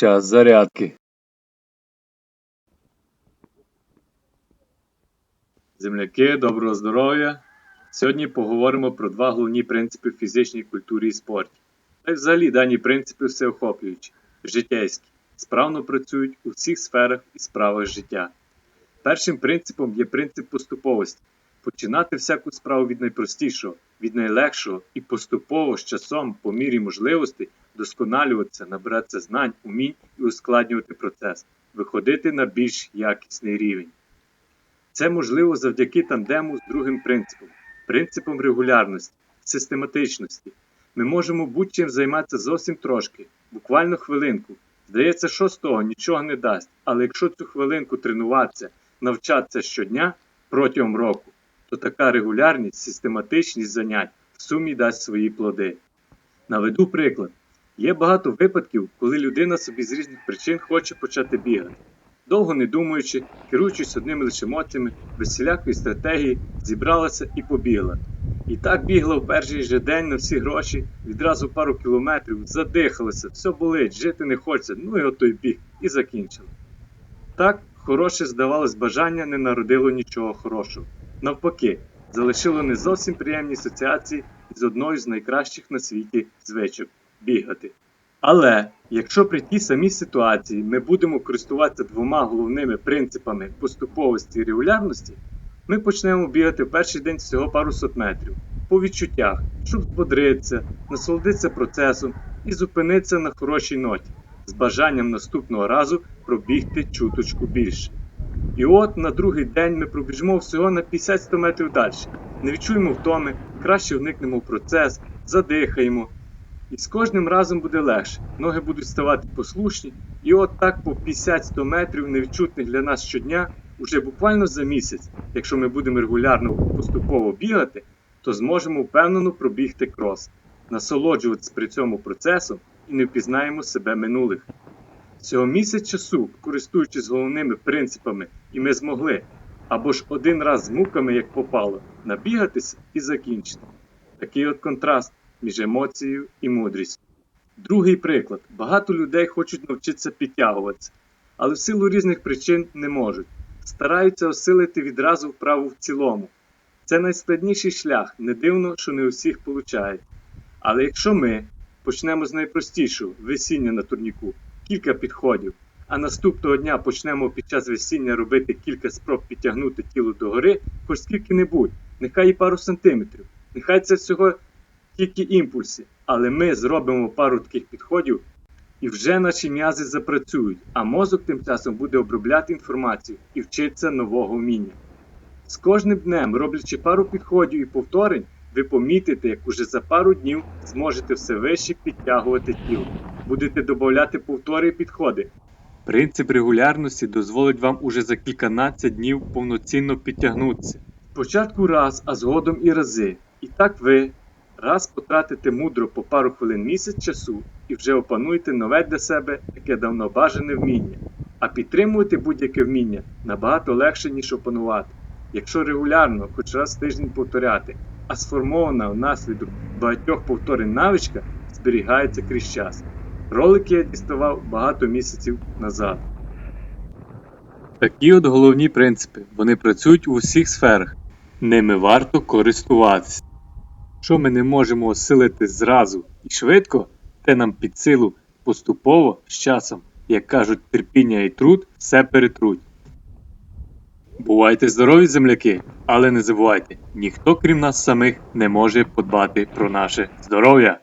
Час зарядки. Земляки, доброго здоров'я! Сьогодні поговоримо про два головні принципи в фізичній культурі і спорті. Та й взагалі дані принципи всеохоплюючі, життєйські, справно працюють у всіх сферах і справах життя. Першим принципом є принцип поступовості починати всяку справу від найпростішого, від найлегшого і поступово з часом, по мірі можливостей, досконалюватися, набиратися знань, умінь і ускладнювати процес, виходити на більш якісний рівень. Це можливо завдяки тандему з другим принципом принципом регулярності, систематичності. Ми можемо будь-чим займатися зовсім трошки, буквально хвилинку. Здається, що з того нічого не дасть, але якщо цю хвилинку тренуватися, навчатися щодня протягом року, то така регулярність, систематичність занять в сумі дасть свої плоди. Наведу приклад. Є багато випадків, коли людина собі з різних причин хоче почати бігати. Довго не думаючи, керуючись одними лише емоціями, без всілякої стратегії, зібралася і побігла. І так бігла в перший же день на всі гроші, відразу пару кілометрів, задихалася, все болить, жити не хочеться, ну і отой біг, і закінчила. Так, хороше, здавалось, бажання не народило нічого хорошого. Навпаки, залишило не зовсім приємні асоціації з одною з найкращих на світі звичок бігати. Але якщо при тій самій ситуації ми будемо користуватися двома головними принципами поступовості і регулярності, ми почнемо бігати в перший день всього пару сот метрів по відчуттях, щоб збодритися, насолодитися процесом і зупинитися на хорошій ноті з бажанням наступного разу пробігти чуточку більше. І от на другий день ми пробіжимо всього на 50-100 метрів далі. Не відчуємо втоми, краще вникнемо в процес, задихаємо. І з кожним разом буде легше, ноги будуть ставати послушні, і от так по 50-100 метрів невідчутних для нас щодня, уже буквально за місяць, якщо ми будемо регулярно поступово бігати, то зможемо впевнено пробігти крос, насолоджуватися при цьому процесом і не впізнаємо себе минулих. Всього місяць часу, користуючись головними принципами, і ми змогли, або ж один раз з муками, як попало, набігатися і закінчити. Такий от контраст між емоцією і мудрістю. Другий приклад: багато людей хочуть навчитися підтягуватися, але в силу різних причин не можуть. Стараються осилити відразу вправу в цілому. Це найскладніший шлях, не дивно, що не у всіх виходить. Але якщо ми почнемо з найпростішого весіння на турніку, кілька підходів, а наступного дня почнемо під час весіння робити кілька спроб підтягнути тіло догори, хоч скільки-небудь, нехай і пару сантиметрів, нехай це всього тільки імпульси, але ми зробимо пару таких підходів, і вже наші м'язи запрацюють, а мозок тим часом буде обробляти інформацію і вчитися нового вміння. З кожним днем, роблячи пару підходів і повторень, ви помітите, як уже за пару днів зможете все вище підтягувати тіло, будете додати повтори і підходи. Принцип регулярності дозволить вам уже за кільканадцять днів повноцінно підтягнутися. Спочатку раз, а згодом і рази. І так ви раз потратите мудро по пару хвилин місяць часу і вже опануєте нове для себе, яке давно бажане вміння. А підтримувати будь-яке вміння набагато легше, ніж опанувати. Якщо регулярно, хоч раз в тиждень повторяти, а сформована внаслідок багатьох повторень навичка зберігається крізь час. Ролики я діставав багато місяців назад. Такі от головні принципи. Вони працюють у всіх сферах. Ними варто користуватися. Що ми не можемо осилити зразу і швидко, те нам під силу поступово з часом, як кажуть, терпіння і труд все перетруть. Бувайте здорові, земляки, але не забувайте, ніхто крім нас самих не може подбати про наше здоров'я.